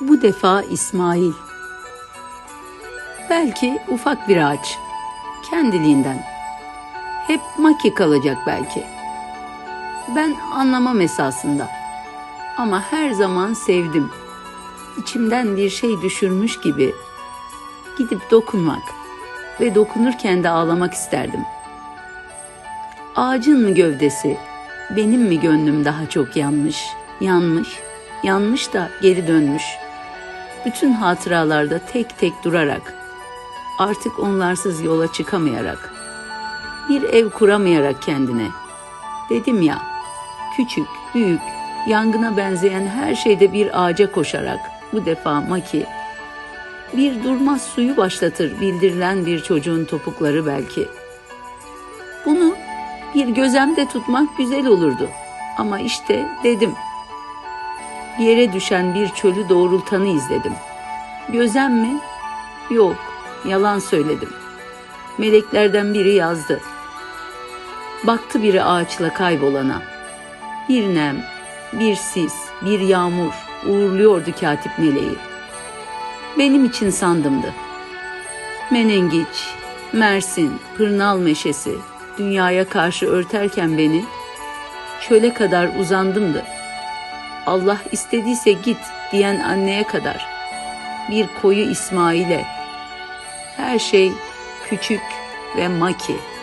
Bu defa İsmail. Belki ufak bir ağaç. Kendiliğinden. Hep maki kalacak belki. Ben anlamam esasında. Ama her zaman sevdim. İçimden bir şey düşürmüş gibi gidip dokunmak ve dokunurken de ağlamak isterdim. Ağacın mı gövdesi, benim mi gönlüm daha çok yanmış, yanmış, yanmış da geri dönmüş. Bütün hatıralarda tek tek durarak, artık onlarsız yola çıkamayarak, bir ev kuramayarak kendine. Dedim ya, küçük, büyük, yangına benzeyen her şeyde bir ağaca koşarak, bu defa Maki, bir durmaz suyu başlatır bildirilen bir çocuğun topukları belki. Bunu bir gözemde tutmak güzel olurdu. Ama işte dedim. Yere düşen bir çölü doğrultanı izledim. Gözem mi? Yok, yalan söyledim. Meleklerden biri yazdı. Baktı biri ağaçla kaybolana. Bir nem, bir sis, bir yağmur uğurluyordu katip meleği. Benim için sandımdı. Menengiç, Mersin, Pırnal meşesi dünyaya karşı örterken beni çöle kadar uzandımdı. Allah istediyse git diyen anneye kadar bir koyu İsmail'e her şey küçük ve maki.''